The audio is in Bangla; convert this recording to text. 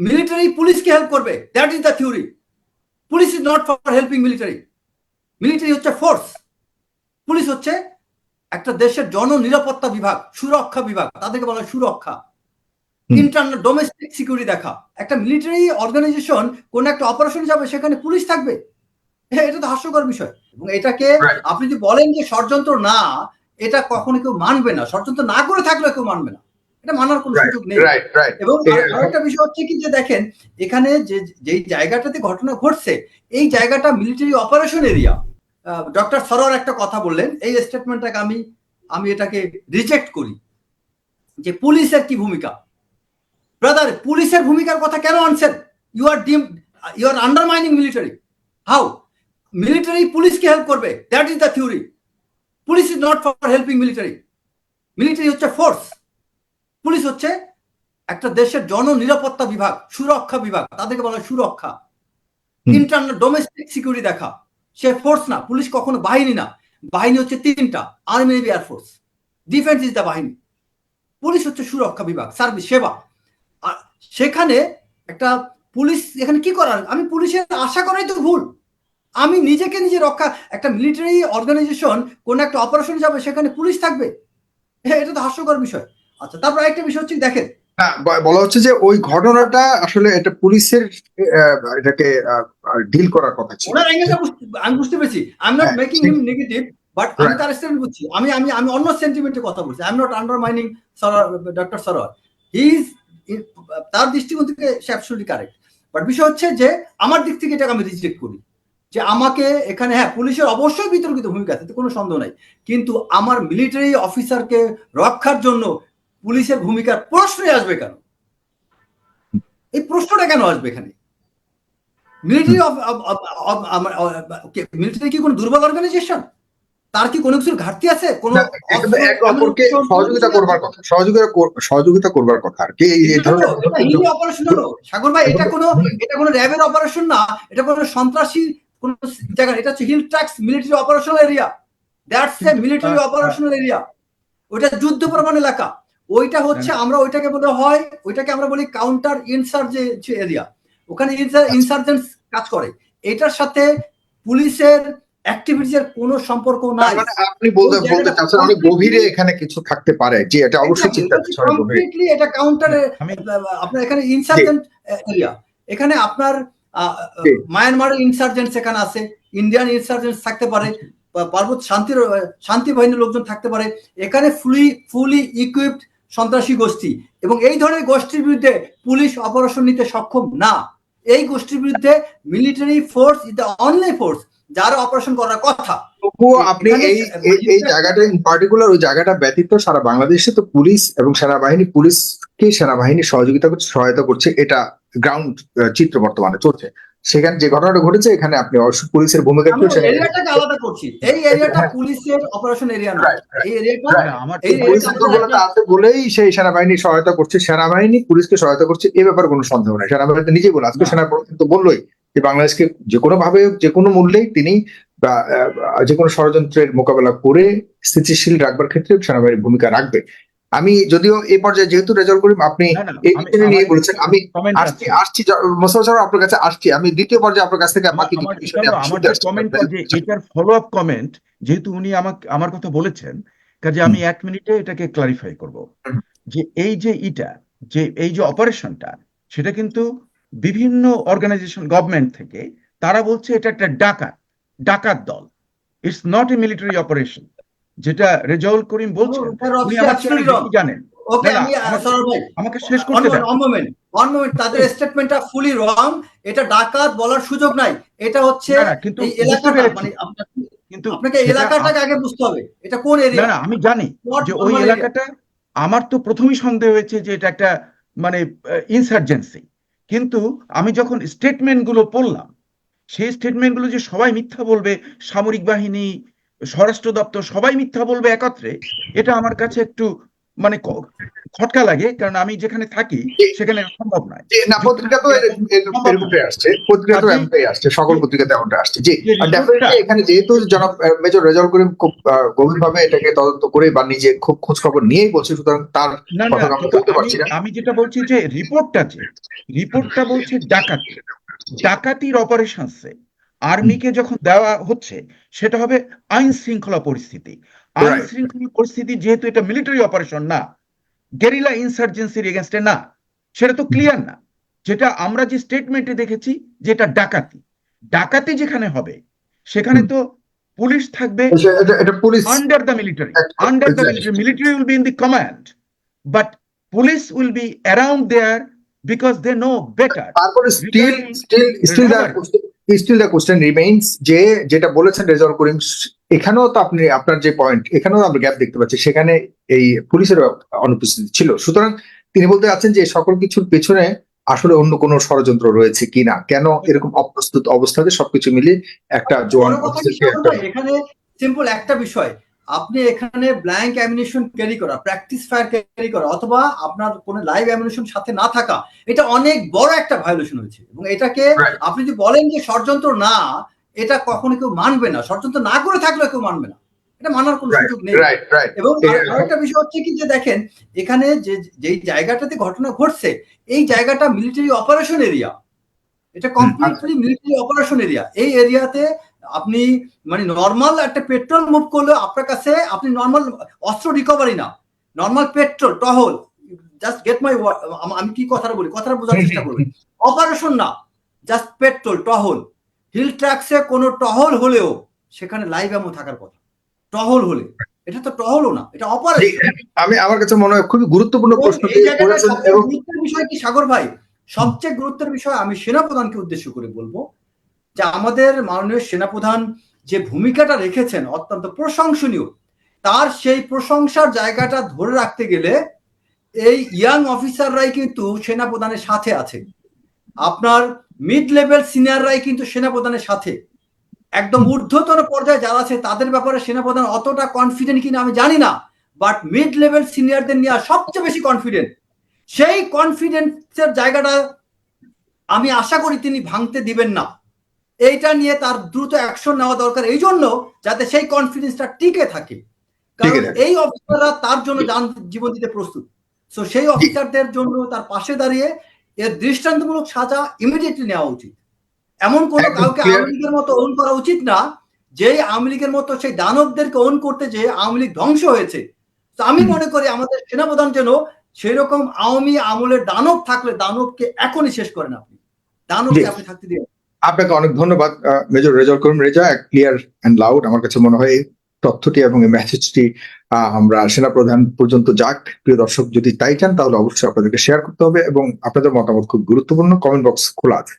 মিলিটারি পুলিশকে হেল্প করবে। That is the theory police is not for helping military military হচ্ছে ফোর্স পুলিশ হচ্ছে একটা দেশের জননিরাপত্তা বিভাগ সুরক্ষা বিভাগ। তাদেরকে বলা হয় সুরক্ষা। ইন্টারনাল ডোমেস্টিক সিকিউরিটি দেখা। একটা মিলিটারি অর্গানাইজেশন কোন একটা অপারেশন যাবে সেখানে পুলিশ থাকবে। হ্যাঁ, এটা তো হাস্যকর বিষয়। এবং এটাকে আপনি যদি বলেন যে ষড়যন্ত্র না এটা কখনো কেউ মানবে না। ষড়যন্ত্র না করে থাকলেও কেউ মানবে না। এটা মানার কোনো সুযোগ নেই। এবং আরেকটা বিষয় হচ্ছে কি যে দেখেন এখানে যে যেই জায়গাটাতে ঘটনা ঘটছে এই জায়গাটা military operation area doctor Sarwar একটা কথা বললেন এই স্টেটমেন্টটাকে আমি আমি এটাকে রিজেক্ট করি। যে পুলিশের কি ভূমিকা? ব্রাদার পুলিশের ভূমিকার কথা কেন আনছেন? You are dim you are undermining military how military পুলিশকে হেল্প করবে? That is the theory police is not for helping military military হচ্ছে ফোর্স পুলিশ হচ্ছে একটা দেশের জননিরাপত্তা বিভাগ সুরক্ষা বিভাগ তাদেরকে বলা হয় সুরক্ষা। ইন্টারনাল ডোমেস্টিক সিকিউরিটি দেখা। সে ফোর্স না পুলিশ কখনো বাহিনী না। বাহিনী হচ্ছে তিনটা army navy air force defence is the বাহিনী। পুলিশ হচ্ছে সুরক্ষা বিভাগ সার্ভিস সেবা। আর সেখানে একটা পুলিশ এখানে কি করার আমি পুলিশের আশা করাই তো ভুল। আমি নিজেকে নিজে রক্ষা একটা মিলিটারি অর্গানাইজেশন কোন একটা অপারেশন যাবে সেখানে পুলিশ থাকবে। হ্যাঁ এটা তো হাস্যকর বিষয়। আচ্ছা তারপর একটা বিষয় হচ্ছে দেখেন। না, বলা হচ্ছে যে ওই ঘটনাটা আসলে এটা পুলিশের এটাকে ডিল করার কথা ছিল। ওনার অ্যাঙ্গেলটা আমি বুঝতে পেরেছি। আই এম নট হ্যাঁ, মেকিং হিম নেগেটিভ বাট আমি তার স্টেটমেন্ট বুঝছি। আমি আমি আমি অন্য সেন্টিমেন্টের কথা বলছি। I am not undermining Sarwar doctor Sarwar he is তার দৃষ্টিকোণ থেকে সে অ্যাবসলিউটলি কারেক্ট বাট বিষয় হচ্ছে যে আমার দিক থেকে এটাকে আমি রিজেক্ট করি। যে আমাকে এখানে হ্যাঁ পুলিশের অবশ্যই বিতর্কিত ভূমিকা আছে কোনো সন্দেহ নাই। কিন্তু আমার মিলিটারি অফিসারকে রক্ষার জন্য পুলিশের ভূমিকার প্রশ্নই আসবে কেন? এই প্রশ্নটা কেন আসবে এখানে? মিলিটারি মিলিটারি কি কোনো দুর্বল অর্গানাইজেশন তার কি কোনো কিছুর ঘাটতি আছে? কোনো একে অপরকে সহযোগিতা করবার কথা সহযোগিতা সহযোগিতা করবার কথা। আর কি এই ধরনের অপারেশন সাগর ভাই এটা কোনো এটা কোনো র্যাবের অপারেশন না এটা কোনো সন্ত্রাসী কোন জায়গা এটা হচ্ছে hill tracts military operational area that's a military operational area ওইটা যুদ্ধ প্রমাণ এলাকা। ওইটা হচ্ছে আমরা ওইটাকে বলা হয় ওইটাকে আমরা বলি কাউন্টার ইনসার্জে এরিয়া ওখানে ইনসার্জেন্স কাজ করে। এটার সাথে পুলিশের কোনো সম্পর্ক নাই। মানে আপনি বলতে বলতে চাচ্ছেন অনেক গভীরে এখানে কিছু থাকতে পারে যে এটা অবশ্যই চিন্তা কমপ্লিটলি এটা কাউন্টারে আপনার এখানে ইনসার্জেন্ট এরিয়া এখানে আপনার। মায়ানমারের ইনসার্জেন্টস এখানে আছে ইন্ডিয়ান ইনসার্জেন্টস থাকতে পারে বা পার্বত্য শান্তির শান্তি বাহিনীর লোকজন থাকতে পারে। এখানে ফুলি ফুলি ইকুইপড সন্ত্রাসী গোষ্ঠী এবং এই ধরনের গোষ্ঠীর বিরুদ্ধে পুলিশ অপারেশন নিতে সক্ষম না। এই গোষ্ঠীর বিরুদ্ধে military force is the only force যারা অপারেশন করার কথা। তবুও আপনি এই এই- জায়গাটা পার্টিকুলার ওই জায়গাটা ব্যতীত সারা বাংলাদেশে তো পুলিশ এবং সেনাবাহিনী পুলিশকে সেনাবাহিনী সহযোগিতা করছে সহায়তা করছে এটা গ্রাউন্ড চিত্র বর্তমানে চলছে। সেখানে যে ঘটনাটা ঘটেছে এখানে আপনি পুলিশের ভূমিকা একটু এরিয়াটাকে আলাদা করছি। এই এরিয়াটা পুলিশের অপারেশন এরিয়া না। এই এরিয়াটা আমার তো- পুলিশের দুর্বলতা আছে বলেই সেই সেনাবাহিনী সহায়তা করছে। সেনাবাহিনী পুলিশকে সহায়তা করছে এ ব্যাপারে কোনো সন্দেহ নেই। সেনাবাহিনী তো নিজেই বলে আজকে। সেনাবাহিনী তো বললোই যে বাংলাদেশকে যে কোনো ভাবে যে কোনো মূল্যেই তিনি যে কোনো ষড়যন্ত্রের মোকাবেলা করে স্থিতিশীল রাখবার ক্ষেত্রে সেনাবাহিনীর ভূমিকা রাখবে। আমি যদিও এই পর্যায়ে যেহেতু রেজাল্ট করি আপনি নিয়ে বলেছেন আমি আসছি আসছি মোসাফর সাহেব আপনার কাছে আসছি আমি দ্বিতীয় পর্যায়ে আপনার কাছ থেকে বাকি। কমেন্ট এটার ফলো আপ কমেন্ট যেহেতু উনি আমাকে আমার কথা বলেছেন কাজে আমি এক মিনিটে এটাকে ক্লারিফাই করব। যে এই যে ইটা যে এই যে অপারেশনটা সেটা কিন্তু বিভিন্ন অর্গানাইজেশন গভর্নমেন্ট থেকে তারা বলছে এটা একটা ডাকাত ডাকাত দল। It's not a military operation যেটা রেজাউল করিম বলছেন উনি আমার চেয়ে বেশি জানেন। ওকে আমি আমার- সরল ভাই আমাকে শেষ করতে দেন। অন মোমেন্ট অন মোমেন্ট তাদের স্টেটমেন্টটা ফুলি রং এটা ডাকাত বলার সুযোগ নাই। এটা হচ্ছে কিন্তু এলাকাটা মানে কিন্তু আপনাকে এলাকাটাকে আগে বুঝতে হবে। এটা কোন না এরিয়া না আমি জানি যে ওই এলাকাটা আমার তো প্রথমেই সন্দেহ হয়েছে যে এটা একটা মানে ইনসার্জেন্সি কিন্তু আমি যখন স্টেটমেন্টগুলো পড়লাম সেই স্টেটমেন্টগুলো যে সবাই মিথ্যা বলবে সামরিক বাহিনী স্বরাষ্ট্র দপ্তর সবাই মিথ্যা বলবে একত্রে এটা আমার কাছে একটু মানে খটকা লাগে কারণ আমি যেখানে থাকি সেখানে সম্ভব নয়। যে না পত্রিকা তো এরকমটাই আসছে পত্রিকা তো এমনটাই আসছে সকল পত্রিকাতে এমনটা আসছে। জি ডেফিনেটলি এখানে যেহেতু জনাব মেজর রেজাল করিম খুব গভীর ভাবে এটাকে তদন্ত করে বা নিজে খুব খোঁজ খবর নিয়েই বলছে সুতরাং তার কথা আমরা বলতে পারছি না। আমি যেটা বলছি যে রিপোর্টটা যে রিপোর্টটা বলছে ডাকাতি। ডাকাতির অপারেশন অপারেশনসে। আর্মিকে যখন দেওয়া হচ্ছে সেটা হবে আইন শৃঙ্খলা পরিস্থিতি। আইন শৃঙ্খলা পরিস্থিতি যেহেতু এটা মিলিটারি অপারেশন না গেরিলা ইনসার্জেন্সির এগেনস্টে না সেটা তো ক্লিয়ার না। যেটা আমরা যে স্টেটমেন্টে দেখেছি যেটা ডাকাতি। ডাকাতি যেখানে হবে সেখানে তো পুলিশ থাকবে এটা- এটা police under the military the military military will be in the command but police will be around there because they তারপরে still still still the Robert. Still the question remains যে যেটা বলেছেন রেজাল করিম এখানেও তো আপনি আপনার যে পয়েন্ট এখানেও আমরা গ্যাপ দেখতে পাচ্ছি সেখানে এই পুলিশের অনুপস্থিতি ছিল। সুতরাং তিনি বলতে চাচ্ছেন যে সকল কিছুর পেছনে আসলে অন্য কোনো ষড়যন্ত্র রয়েছে কিনা কেন এরকম অপ্রস্তুত অবস্থাতে সবকিছু মিলিয়ে একটা জোয়ান এখানে সিম্পল একটা বিষয় আপনি এখানে ব্ল্যাঙ্ক অ্যামিনেশন ক্যারি করা প্র্যাকটিস ফায়ার ক্যারি করা অথবা আপনার কোনো লাইভ অ্যামিনেশন সাথে না থাকা এটা অনেক বড় একটা ভায়োলেশন হয়েছে। এবং এটাকে আপনি যদি বলেন যে ষড়যন্ত্র না এটা কখনো কেউ মানবে না। ষড়যন্ত্র না করে থাকলে কেউ মানবে না। এটা মানার কোনো সুযোগ নেই। এবং আরেকটা বিষয় হচ্ছে কি যে দেখেন এখানে যে যেই জায়গাটাতে ঘটনা ঘটছে এই জায়গাটা মিলিটারি অপারেশন এরিয়া এটা কমপ্লিটলি মিলিটারি অপারেশন এরিয়া এই এরিয়াতে আপনি মানে নর্মাল একটা পেট্রোল মুভ করলে আপনার কাছে আপনি নর্মাল অস্ত্র রিকভারি না। নর্মাল পেট্রোল টহল জাস্ট গেট মাই আমি কি কথাটা বলি? কথাটা বোঝার চেষ্টা করবেন অপারেশন না জাস্ট পেট্রোল টহল। হিল ট্র্যাক্সে কোনো টহল হলেও সেখানে লাইভ এমন থাকার কথা। টহল হলে। এটা তো টহলও না এটা অপারেশন আমি আমার কাছে মনে হয় খুবই গুরুত্বপূর্ণ প্রশ্ন বিষয় কি সাগর ভাই? সবচেয়ে গুরুত্বের বিষয় আমি সেনাপ্রধানকে উদ্দেশ্য করে বলব যে আমাদের মাননীয় সেনাপ্রধান যে ভূমিকাটা রেখেছেন অত্যন্ত প্রশংসনীয়, তার সেই প্রশংসার জায়গাটা ধরে রাখতে গেলে এই ইয়াং অফিসাররাই কিন্তু সেনাপ্রধানের সাথে আছে। আপনার মিড লেভেল সিনিয়ররাই কিন্তু সেনাপ্রধানের সাথে। একদম ঊর্ধ্বতন পর্যায়ে যারা আছে, তাদের ব্যাপারে সেনাপ্রধান অতটা কনফিডেন্ট কিনা আমি জানি না বাট মিড লেভেল সিনিয়রদের নিয়ে সবচেয়ে বেশি কনফিডেন্ট সেই কনফিডেন্সের জায়গাটা আমি আশা করি তিনি ভাঙতে দিবেন না। এইটা নিয়ে তার দ্রুত অ্যাকশন নেওয়া দরকার। এই জন্য যাতে সেই কনফিডেন্সটা টিকে থাকে। কারণ এই অফিসাররা তার জন্য যান জীবন দিতে প্রস্তুত। সো সেই অফিসারদের জন্য তার পাশে দাঁড়িয়ে এর দৃষ্টান্তমূলক সাজা ইমিডিয়েটলি নেওয়া উচিত। এমন কোন কাউকে. আওয়ামী লীগের মতো ওন করা উচিত না যেই আওয়ামী লীগের মতো সেই দানবদেরকে ওন করতে যে আওয়ামী লীগ ধ্বংস হয়েছে। তো আমি মনে করি আমাদের সেনাপ্রধান যেন সেই রকম আওয়ামী আমলের দানব থাকলে দানবকে এখনই শেষ করেন আপনি। দানবকে আপনি থাকতে দিয়ে আপনাকে অনেক ধন্যবাদ major Rezaul Karim Reza clear and loud আমার কাছে মনে হয় তথ্যটি এবং এই মেসেজটি আমরা সেনাপ্রধান পর্যন্ত যাক। প্রিয় দর্শক, যদি তাই চান তাহলে অবশ্যই আপনাদেরকে শেয়ার করতে হবে এবং আপনাদের মতামত খুব গুরুত্বপূর্ণ। কমেন্ট বক্স খোলা আছে।